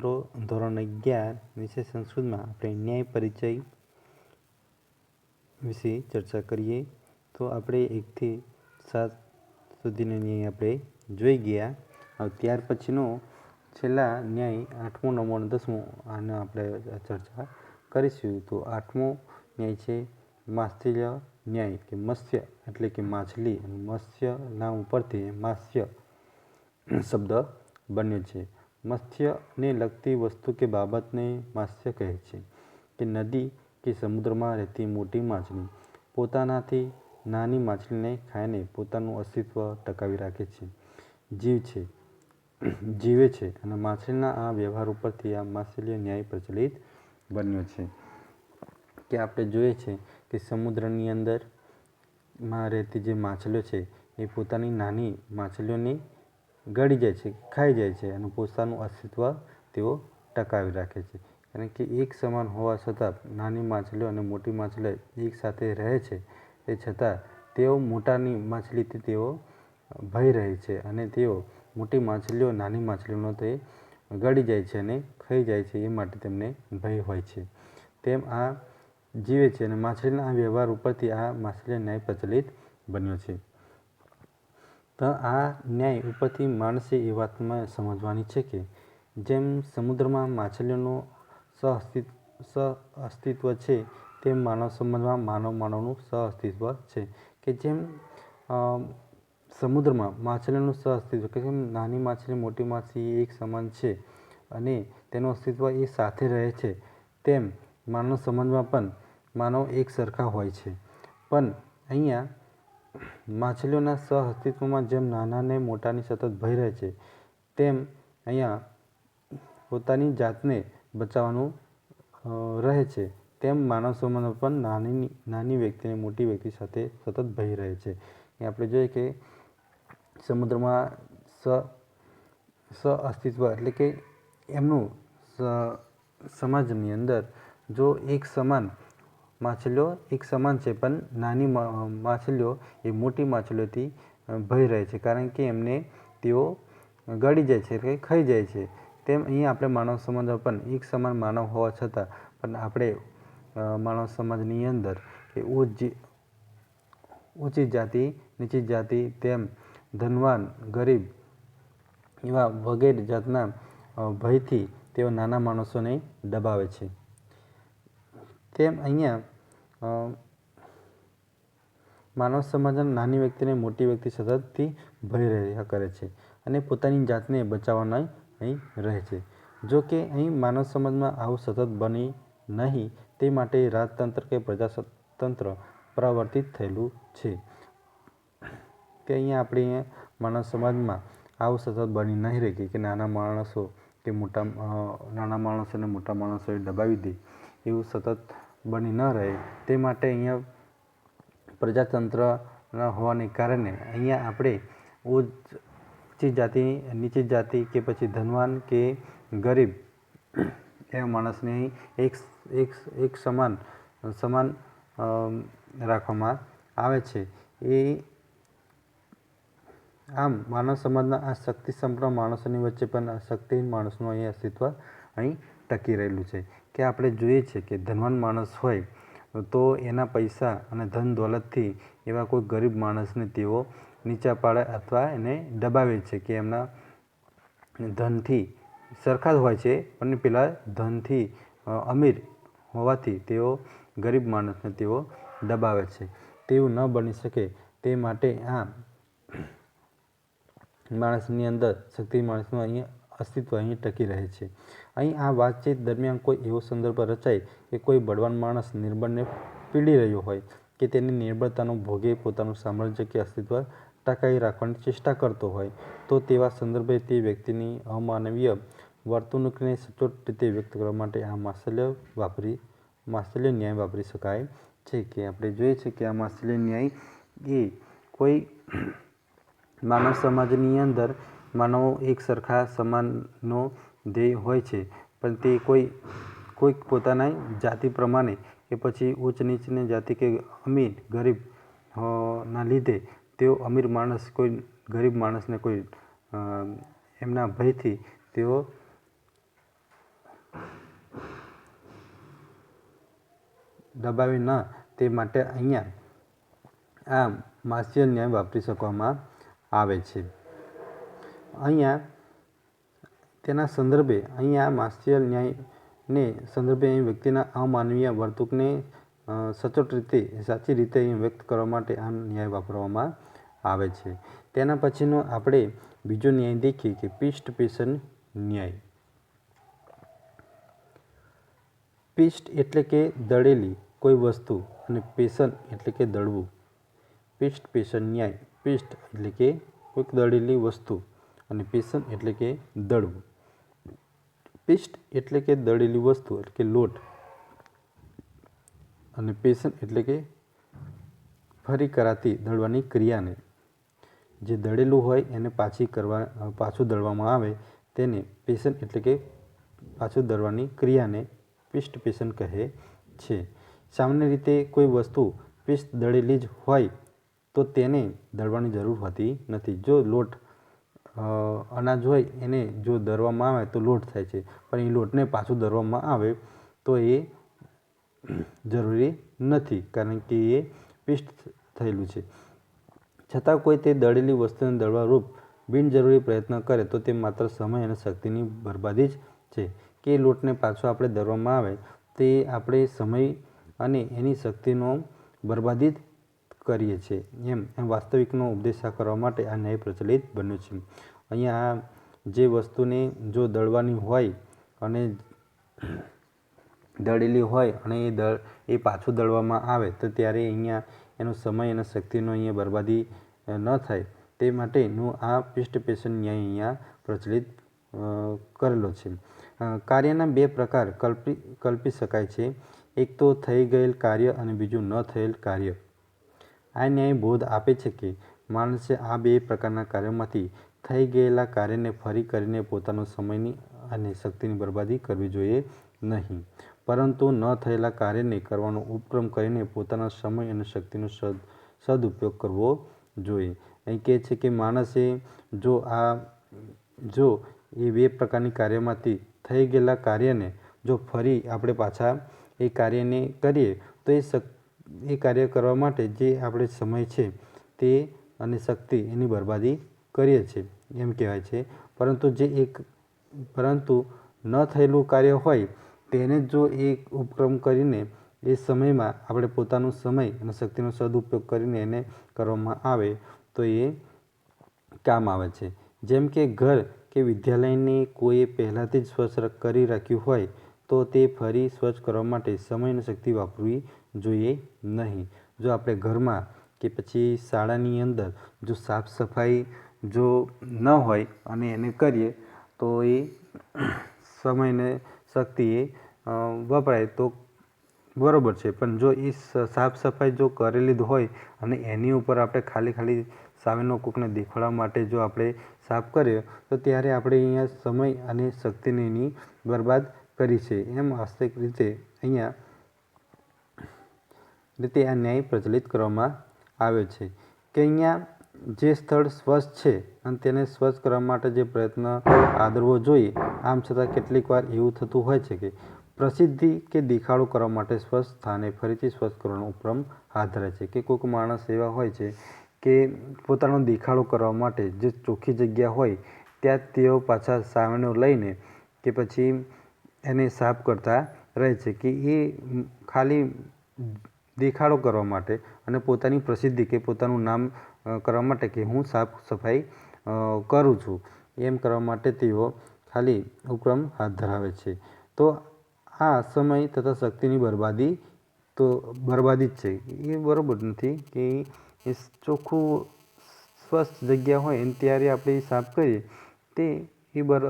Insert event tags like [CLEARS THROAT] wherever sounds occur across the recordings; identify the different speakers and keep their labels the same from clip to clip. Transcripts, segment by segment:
Speaker 1: મિત્રો, ધોરણ અગિયાર વિષય સંસ્કૃતમાં આપણે ન્યાય પરિચય વિશે ચર્ચા કરીએ. તો આપણે એકથી સાત સુધીનો ન્યાય આપણે જોઈ ગયા. હવે ત્યાર પછીનો છેલ્લા ન્યાય આઠમો, નવમો અને દસમો આનો આપણે ચર્ચા કરીશું. તો આઠમો ન્યાય છે માત્સલ્ય ન્યાય કે મત્સ્ય એટલે કે માછલી. અને મત્સ્યના ઉપરથી માત્સ્ય શબ્દ બન્યો છે. મત્સ્યને લગતી વસ્તુ કે બાબતને માત્સ્ય કહે છે કે નદી કે સમુદ્રમાં રહેતી મોટી માછલી પોતાનાથી નાની માછલીને ખાઈને પોતાનું અસ્તિત્વ ટકાવી રાખે છે. જીવ છે. [CLEARS THROAT] જીવે છે અને માછલીના આ વ્યવહાર ઉપરથી આ માછલીય ન્યાય પ્રચલિત બન્યો છે. કે આપણે જોઈએ છે કે સમુદ્રની અંદરમાં રહેતી જે માછલીઓ છે એ પોતાની નાની માછલીઓને ગળી જાય છે, ખાઈ જાય છે અને પોતાનું અસ્તિત્વ તેઓ ટકાવી રાખે છે. કારણ કે એક સમાન હોવા છતાં નાની માછલીઓ અને મોટી માછલીઓ એક સાથે રહે છે તે છતાં તેઓ મોટાની માછલીથી તેઓ ભય રહે છે અને તેઓ મોટી માછલીઓ, નાની માછલીઓનો તે ગળી જાય છે અને ખાઈ જાય છે, એ માટે તેમને ભય હોય છે. તેમ આ જીવે છે અને માછલીના આ વ્યવહાર ઉપરથી આ માછલી ન્યાય પ્રચલિત બન્યો છે. તો આ ન્યાય ઉપરથી માણસે એ વાતમાં સમજવાની છે કે જેમ સમુદ્રમાં માછલીઓનું સહઅસ્તિત્વ સહઅસ્તિત્વ છે, તેમ માનવ સમાજમાં માનવ માનવનું સહઅસ્તિત્વ છે. કે જેમ સમુદ્રમાં માછલીનું સહઅસ્તિત્વ, કે જેમ નાની માછલી, મોટી માછલી એક સમાન છે અને તેનું અસ્તિત્વ એ સાથે રહે છે, તેમ માનવ સમાજમાં પણ માનવ એક સરખા હોય છે. પણ અહીંયા માછલીઓના સહઅસ્તિત્વમાં જેમ નાનાને મોટાની સતત ભય રહે છે, તેમ અહીંયા પોતાની જાતને બચાવવાનું રહે છે. તેમ માનવ સમાજમાં પણ નાની નાની વ્યક્તિને મોટી વ્યક્તિ સાથે સતત ભય રહે છે. એ આપણે જોઈએ કે સમુદ્રમાં સ સઅસ્તિત્વ એટલે કે એમનું સમાજની અંદર જો એક સમાન માછલીઓ એક સમાન છે, પણ નાની માછલીઓ એ મોટી માછલીઓથી ભય રહે છે. કારણ કે એમને તેઓ ગળી જાય છે કે ખાઈ જાય છે. તેમ અહીંયા આપણે માનવ સમાજમાં પણ એક સમાન માનવ હોવા છતાં પણ આપણે માનવ સમાજની અંદર કે ઊંચી ઊંચી જાતિ, નીચી જાતિ તેમ ધનવાન, ગરીબ એવા વગેરે જાતના ભયથી તેઓ નાના માણસોને દબાવે છે. તેમ અહીંયા માનવ સમાજના નાની વ્યક્તિને મોટી વ્યક્તિ સતતથી ભય રહ્યા કરે છે અને પોતાની જાતને બચાવવાના અહીં રહે છે. જો કે અહીં માનવ સમાજમાં આવું સતત બની નહીં, તે માટે રાજતંત્ર કે પ્રજાતંત્ર પ્રવર્તિત થયેલું છે. કે અહીંયા આપણે માનવ સમાજમાં આવું સતત બની નહીં રહે કે નાના માણસો કે મોટા નાના માણસોને મોટા માણસોએ દબાવી દે, એવું સતત બની ન રહે. તે માટે અહીંયા પ્રજાતંત્ર હોવાને કારણે અહીંયા આપણે ઊંચી જાતિ, નીચી જાતિ કે પછી ધનવાન કે ગરીબ એવા માણસને એક એક એક સમાન સમાન રાખવામાં આવે છે. એ આમ માનવ સમાજના આ શક્તિ સંપન્ન માણસોની વચ્ચે પણ શક્તિહીન માણસનું અહીં અસ્તિત્વ અહીં ટકી રહેલું છે. કે આપણે જોઈએ છે કે ધનવાન માણસ હોય, તો એના પૈસા અને ધન દોલતથી એવા કોઈ ગરીબ માણસને તેઓ નીચા પાડે અથવા એને દબાવે છે કે એમના ધનથી સરખા જ હોય છે, પણ પેલા ધનથી અમીર હોવાથી તેઓ ગરીબ માણસને તેઓ દબાવે છે. તેવું ન બની શકે તે માટે આ માણસની અંદર શક્તિ માણસમાં અહીં અસ્તિત્વ અહીં ટકી રહે છે. અહીં આ વાતચીત દરમિયાન કોઈ એવો સંદર્ભ રચાય કે કોઈ બળવાન માણસ નિર્બળને પીડી રહ્યો હોય કે તેની નિર્બળતાનો ભોગે પોતાનું સામ્રાજ્ય કે અસ્તિત્વ ટકાવી રાખવાની ચેષ્ટા કરતો હોય, તો તેવા સંદર્ભે તે વ્યક્તિની અમાનવીય વર્તણૂકને સચોટ રીતે વ્યક્ત કરવા માટે આ માસલ્ય વાપરી માસલ્ય ન્યાય વાપરી શકાય છે કે આપણે જોઈએ છે કે આ માસલ્ય ન્યાય એ કોઈ માનવ સમાજની અંદર માનવો એક સરખા સમાનનો ધ્યેય હોય છે. પણ તે કોઈ કોઈક પોતાના જાતિ પ્રમાણે કે પછી ઊંચ નીચની જાતિ કે અમીર, ગરીબ ના લીધે તેઓ અમીર માણસ, કોઈ ગરીબ માણસને કોઈ એમના ભયથી તેઓ દબાવી ન, તે માટે અહીંયા આ માર્શિયલ ન્યાય વાપરી શકવામાં આવે છે. અહીંયા તેના સંદર્ભે અહીંયા માસ્ય ન્યાયને સંદર્ભે અહીં વ્યક્તિના અમાનવીય વર્તણૂકને સચોટ રીતે, સાચી રીતે અહીં વ્યક્ત કરવા માટે આ ન્યાય વાપરવામાં આવે છે. તેના પછીનો આપણે બીજો ન્યાય દેખીએ કે પિષ્ટ પેશન ન્યાય. પિષ્ટ એટલે કે દળેલી કોઈ વસ્તુ અને પેશન એટલે કે દળવું. પિષ્ટ પેશન ન્યાય. પીસ્ટ એટલે કે કોઈક દળેલી વસ્તુ. અને પેશન એટલે કે દળવું. પિષ્ટ એટલે કે દળેલી વસ્તુ એટલે કે લોટ. અને પેશન એટલે કે ફરી કરાતી દળવાની ક્રિયાને. જે દળેલું હોય એને પાછી કરવા, પાછું દળવામાં આવે તેને પેશન એટલે કે પાછું દળવાની ક્રિયાને પિસ્ટ પેશન કહે છે. સામાન્ય રીતે કોઈ વસ્તુ પિસ્ટ દળેલી જ હોય તો તેને દળવાની જરૂર હોતી નથી. જો લોટ અનાજ હોય એને જો દળવામાં આવે તો લોટ થાય છે. પણ એ લોટને પાછું દળવામાં આવે તો એ જરૂરી નથી કારણ કે એ પિસ્ટ થયેલું છે. છતાં કોઈ તે દળેલી વસ્તુને દળવા રૂપ બિનજરૂરી પ્રયત્ન કરે તો તે માત્ર સમય અને શક્તિની બરબાદી જ છે. કે લોટને પાછો આપણે દરવામાં આવે તે આપણે સમય અને એની શક્તિનો બરબાદી કરીએ છીએ. એમ એમ વાસ્તવિકનો ઉપદેશ કરવા માટે આ ન્યાય પ્રચલિત બન્યો છે. અહીંયા જે વસ્તુને જો દળવાની હોય અને દળેલી હોય અને એ દળ, એ પાછું દળવામાં આવે, તો ત્યારે અહીંયા એનો સમય અને શક્તિનો અહીંયા બરબાદી ન થાય. તે માટેનું આ પિસ્ટ પેશન ન્યાય અહીંયા પ્રચલિત કરેલો છે. કાર્યના બે પ્રકાર કલ્પી કલ્પી શકાય છે. એક તો થઈ ગયેલ કાર્ય અને બીજું ન થયેલ કાર્ય. આ ન્યાય બોધ આપે છે કે માણસે આ બે પ્રકારના કાર્યોમાંથી થઈ ગયેલા કાર્યને ફરી કરીને પોતાનો સમયની અને શક્તિની બરબાદી કરવી જોઈએ નહીં. પરંતુ ન થયેલા કાર્યને કરવાનો ઉપક્રમ કરીને પોતાના સમય અને શક્તિનો સદ સદુપયોગ કરવો જોઈએ. અહીં કહે છે કે માણસે જો આ, જો એ બે પ્રકારની કાર્યમાંથી થઈ ગયેલા કાર્યને જો ફરી આપણે પાછા એ કાર્યને કરીએ તો એ શક એ કાર્ય કરવા માટે જે આપણે સમય છે તે અને શક્તિ એની બરબાદી કરીએ છીએ, એમ કહેવાય છે. પરંતુ જે એક, પરંતુ ન થયેલું કાર્ય હોય તેને જો એક ઉપક્રમ કરીને એ સમયમાં આપણે પોતાનો સમય અને શક્તિનો સદુપયોગ કરીને એને કરવામાં આવે તો એ કામ આવે છે. જેમ કે ઘર કે વિદ્યાલયને કોઈએ પહેલાંથી જ સ્વચ્છ કરી રાખ્યું હોય તો તે ફરી સ્વચ્છ કરવા માટે સમય અને શક્તિ વાપરવી જોઈએ નહીં. જો આપણે ઘરમાં કે પછી શાળાની અંદર જો સાફ સફાઈ જો ન હોય અને એને કરીએ તો એ સમયને શક્તિ એ વપરાય તો બરાબર છે. પણ જો એ સાફ સફાઈ જો કરેલી જ હોય અને એની ઉપર આપણે ખાલી ખાલી સામેનો કોકને દેખાડવા માટે જો આપણે સાફ કરીએ, તો ત્યારે આપણે અહીંયા સમય અને શક્તિને એની બરબાદ કરી છે. એમ વાસ્તવિક રીતે અહીંયા રીતે આ ન્યાય પ્રચલિત કરવામાં આવ્યો છે કે અહીંયા જે સ્થળ સ્વચ્છ છે અને તેને સ્વચ્છ કરવા માટે જે પ્રયત્ન આદરવો જોઈએ, આમ છતાં કેટલીક વાર એવું થતું હોય છે કે પ્રસિદ્ધિ કે દેખાડો કરવા માટે સ્વચ્છ સ્થાને ફરીથી સ્વચ્છ કરવાનો ઉપક્રમ હાથ ધરે છે કે કોઈક માણસ એવા હોય છે કે પોતાનો દેખાડો કરવા માટે જે ચોખ્ખી જગ્યા હોય, ત્યાં તેઓ પાછા સાવનો લઈને કે પછી એને સાફ કરતા રહે છે કે એ ખાલી દેખાડો કરવા માટે અને પોતાની પ્રસિદ્ધિ કે પોતાનું નામ કરવા માટે કે હું સાફ સફાઈ કરું છું. એમ કરવા માટે તેઓ ખાલી ઉપક્રમ હાથ ધરાવે છે. તો આ સમય તથા શક્તિની બરબાદી તો બરબાદી જ છે. એ બરાબર નથી કે એ ચોખ્ખું સ્વસ્થ જગ્યા હોય ત્યારે આપણે સાફ કરીએ તે એ બર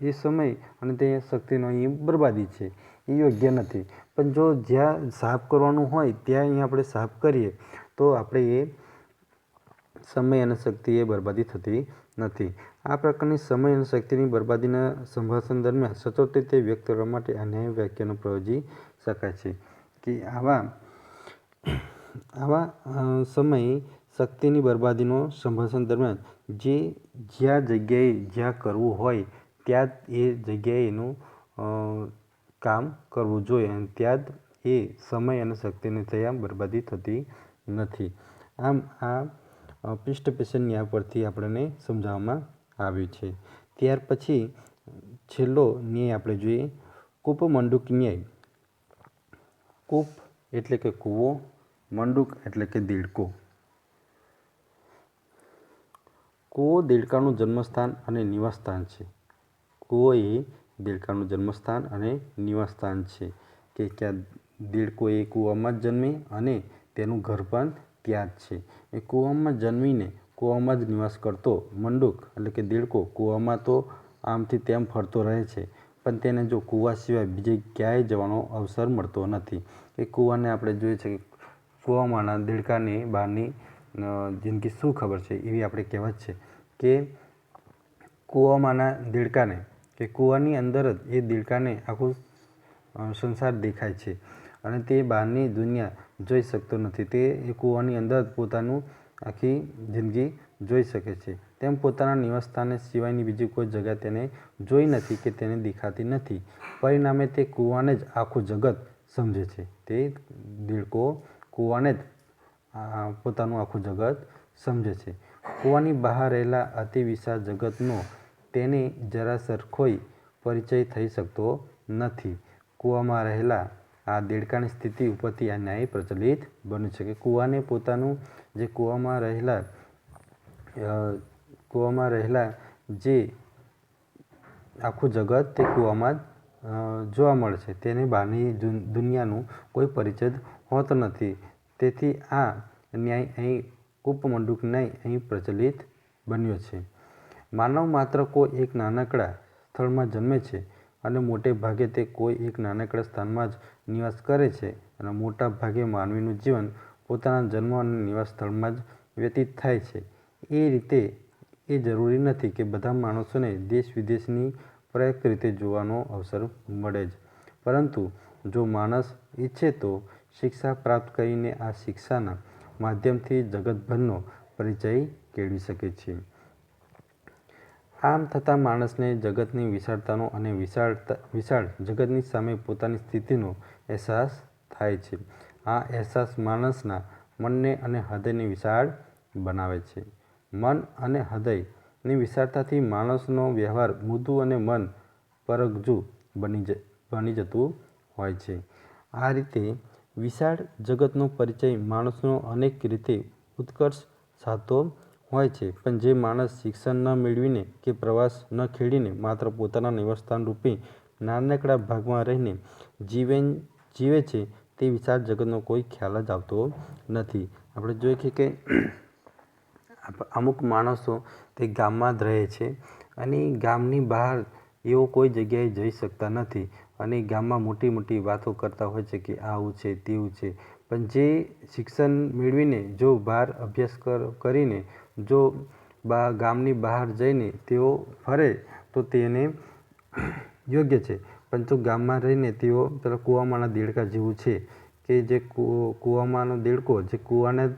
Speaker 1: એ સમય અને તે શક્તિનો અહીં બરબાદી છે. એ યોગ્ય નથી. પણ જો જ્યાં સાફ કરવાનું હોય, ત્યાં અહીં આપણે સાફ કરીએ, તો આપણે એ સમય અને શક્તિ એ બરબાદી થતી નથી. આ પ્રકારની સમય અને શક્તિની બરબાદીના સંભાષણ દરમિયાન સચોટ રીતે વ્યક્ત કરવા માટે આ ન્યાય વ્યાખ્યાનો પ્રયોજી શકાય છે કે આવા આવા સમયે શક્તિની બરબાદીનો સંભાષણ દરમિયાન જે જ્યાં જગ્યાએ જ્યાં કરવું હોય, ત્યાં એ જગ્યાએ એનું કામ કરવું જોઈએ અને ત્યાં જ એ સમય અને શક્તિની ત્યાં બરબાદી થતી નથી. આમ આ પૃષ્ઠપેશન ન્યાય પરથી આપણને સમજાવવામાં આવ્યું છે. ત્યાર પછી છેલ્લો ન્યાય આપણે જોઈએ, કૂપ મંડુક ન્યાય. કૂપ એટલે કે કૂવો, મંડુક એટલે કે દેડકો. કૂવો દેડકાનું જન્મસ્થાન અને નિવાસસ્થાન છે. કૂવો એ દેડકાનું જન્મસ્થાન અને નિવાસસ્થાન છે કે ક્યાં દેડકો એ કૂવામાં જ જન્મે અને તેનું ઘર પણ ત્યાં જ છે. એ કૂવામાં જન્મીને કૂવામાં જ નિવાસ કરતો મંડુક એટલે કે દેડકો કૂવામાં તો આમથી તેમ ફરતો રહે છે, પણ તેને જો કૂવા સિવાય બીજે ક્યાંય જવાનો અવસર મળતો નથી. એ કૂવાને આપણે જોઈએ છે કે કૂવામાંના દેડકાને બહારની જિંદગી શું ખબર છે એવી આપણે કહેવત છે કે કૂવામાંના દેડકાને, કે કૂવાની અંદર જ એ દેડકાને આખું સંસાર દેખાય છે. અને તે બહારની દુનિયા જોઈ શકતો નથી. તે એ કૂવાની અંદર જ પોતાનું આખી જિંદગી જોઈ શકે છે. તેમ પોતાના નિવાસસ્થાને સિવાયની બીજી કોઈ જગ્યા તેને જોઈ નથી કે તેને દેખાતી નથી. પરિણામે તે કૂવાને જ આખું જગત સમજે છે. તે દેડકો કૂવાને જ પોતાનું આખું જગત સમજે છે. કૂવાની બહાર રહેલા અતિ વિશાળ જગતનો તેને જરા સરખોય પરિચય થઈ શકતો નથી. કૂવામાં રહેલા આ દેડકાની સ્થિતિ ઉપરથી આ ન્યાય પ્રચલિત બન્યું છે કે કૂવાને પોતાનું જે કૂવામાં રહેલા કૂવામાં રહેલા જે આખું જગત તે કૂવામાં જ જોવા મળે છે. તેને બહારની દુનિયાનું કોઈ પરિચય હોતો નથી. તેથી આ ન્યાય અહીં ઉપમંડુક ન્યાય અહીં પ્રચલિત બન્યો છે. માનવ માત્ર કોઈ એક નાનકડા સ્થળમાં જન્મે છે અને મોટે ભાગે તે કોઈ એક નાનકડા સ્થાનમાં જ નિવાસ કરે છે અને મોટા ભાગે માનવીનું જીવન પોતાના જન્મ અને નિવાસ સ્થળમાં જ વ્યતીત થાય છે. એ રીતે એ જરૂરી નથી કે બધા માણસોને દેશ વિદેશની પ્રયત્ન રીતે જોવાનો અવસર મળે જ. પરંતુ જો માણસ ઈચ્છે તો શિક્ષા પ્રાપ્ત કરીને આ શિક્ષાના માધ્યમથી જગતભરનો પરિચય કેળવી શકે છે. આમ થતાં માણસને જગતની વિશાળતાનો અને વિશાળતા, વિશાળ જગતની સામે પોતાની સ્થિતિનો અહેસાસ થાય છે. આ અહેસાસ માણસના મનને અને હૃદયને વિશાળ બનાવે છે. મન અને હૃદયની વિશાળતાથી માણસનો વ્યવહાર મૃદુ અને મન પરગજુ બની જ, બની જતું હોય છે. આ રીતે વિશાળ જગતનો પરિચય માણસનો અનેક રીતે ઉત્કર્ષ સાધતો હોય છે. પણ જે માણસ શિક્ષણ ન મેળવીને કે પ્રવાસ ન ખેડીને માત્ર પોતાના નિવાસસ્થાન રૂપે નાનકડા ભાગમાં રહીને જીવન, જીવે છે તે વિશાળ જગતનો કોઈ ખ્યાલ જ આવતો નથી. આપણે જોઈએ છીએ કે અમુક માણસો તે ગામમાં જ રહે છે અને ગામની બહાર એવો કોઈ જગ્યાએ જઈ શકતા નથી. અને ગામમાં મોટી મોટી વાતો કરતા હોય છે કે આવું છે, તેવું છે. પણ જે શિક્ષણ મેળવીને, જો બહાર અભ્યાસ કરીને, જો બા, ગામની બહાર જઈને તેઓ ફરે, તો તેને યોગ્ય છે. પણ જો ગામમાં રહીને તેઓ પેલા કૂવામાંના દેડકા જેવું છે કે જે કૂવામાંનો દેડકો જે કૂવાને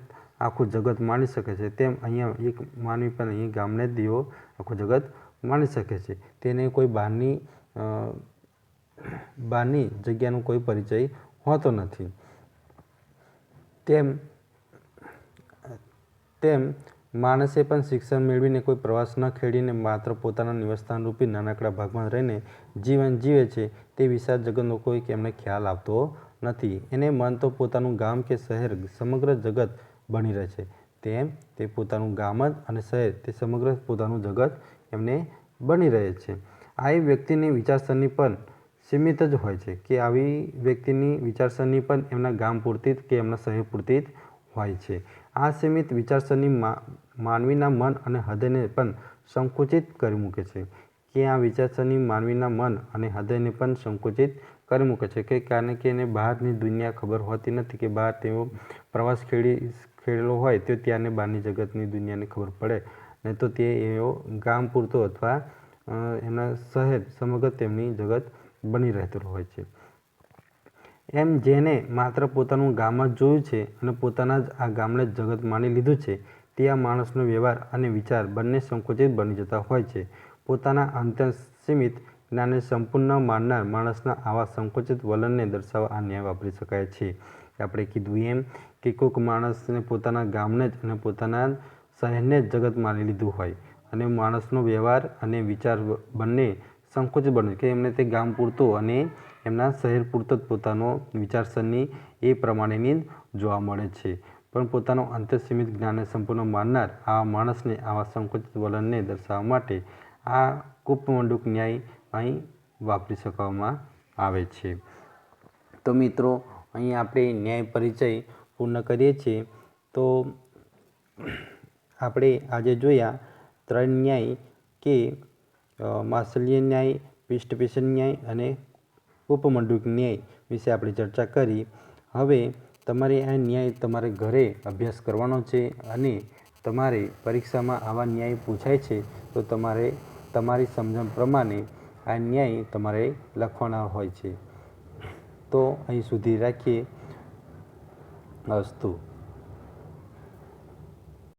Speaker 1: આખું જગત માણી શકે છે. તેમ અહીંયા એક માનવી પણ અહીં ગામને તેઓ આખું જગત માણી શકે છે. તેને કોઈ બહારની બહારની જગ્યાનો કોઈ પરિચય હોતો નથી. તેમ તેમ માણસે પણ શિક્ષણ મેળવીને કોઈ પ્રવાસ ન ખેડીને માત્ર પોતાના નિવાસસ્થાન રૂપી નાનકડા ભાગમાં રહીને જીવન જીવે છે તે વિશાળ જગતનો કોઈ એમને ખ્યાલ આવતો નથી. એને મન તો પોતાનું ગામ કે શહેર સમગ્ર જગત બની રહે છે. તેમ તે પોતાનું ગામ જ અને શહેર તે સમગ્ર પોતાનું જગત એમને બની રહે છે. આ વ્યક્તિની વિચારસરણી પણ સીમિત જ હોય છે કે આવી વ્યક્તિની વિચારસરણી પણ એમના ગામ પૂરતી જ કે એમના શહેર પૂરતી જ હોય છે. આ સીમિત વિચારસરણી માનવીના મન અને હૃદયને પણ સંકુચિત કરી મૂકે છે. કે આ વિચારસરણી માનવીના મન અને હૃદયને પણ સંકુચિત કરી મૂકે છે કે કારણ કે એને બહારની દુનિયા ખબર હોતી નથી કે બહાર તેઓ પ્રવાસ ખેડી, ખેડેલો હોય તો ત્યાંને બહારની જગતની દુનિયાને ખબર પડે. નહીં તો તે એઓ ગામ પૂરતો અથવા એના શહેર સમગ્ર તેમની જગત બની રહેતું હોય છે. એમ જેને માત્ર પોતાનું ગામ જ જોયું છે અને પોતાના જ આ ગામને જગત માની લીધું છે, તે આ માણસનો વ્યવહાર અને વિચાર બંને સંકુચિત બની જતા હોય છે. પોતાના અંતર સીમિત જ્ઞાનને સંપૂર્ણ માનનાર માણસના આવા સંકુચિત વલણને દર્શાવવા આ ન્યાય વાપરી શકાય છે. આપણે કીધું એમ કે કોઈક માણસને પોતાના ગામને જ અને પોતાના શહેરને જ જગત માની લીધું હોય અને માણસનો વ્યવહાર અને વિચાર બંને સંકુચિત બને કે એમને તે ગામ પૂરતું અને એમના શહેર પૂરતો જ પોતાનો વિચારસરણી એ પ્રમાણેની જોવા મળે છે. પણ પોતાનો અંતરસીમિત જ્ઞાનને સંપૂર્ણ માનનાર આ માણસને આવા સંકુચિત વલણને દર્શાવવા માટે આ કૂપમંડુક ન્યાય અહીં વાપરી શકવામાં આવે છે. તો મિત્રો, અહીં આપણે ન્યાય પરિચય પૂર્ણ કરીએ છીએ. તો આપણે આજે જોયા ત્રણ ન્યાય કે માસલ્ય ન્યાય પૃષ્ઠપેષણ ન્યાય અને ઉપમંડુક ન્યાય વિશે આપણે ચર્ચા કરી. હવે તમારે આ ન્યાય તમારે ઘરે અભ્યાસ કરવાનો છે અને તમારે પરીક્ષામાં આવા ન્યાય પૂછાય છે, તો તમારે તમારી સમજણ પ્રમાણે આ ન્યાય તમારે લખવાના હોય છે. તો અહીં સુધી રાખીએ. અસ્તુ.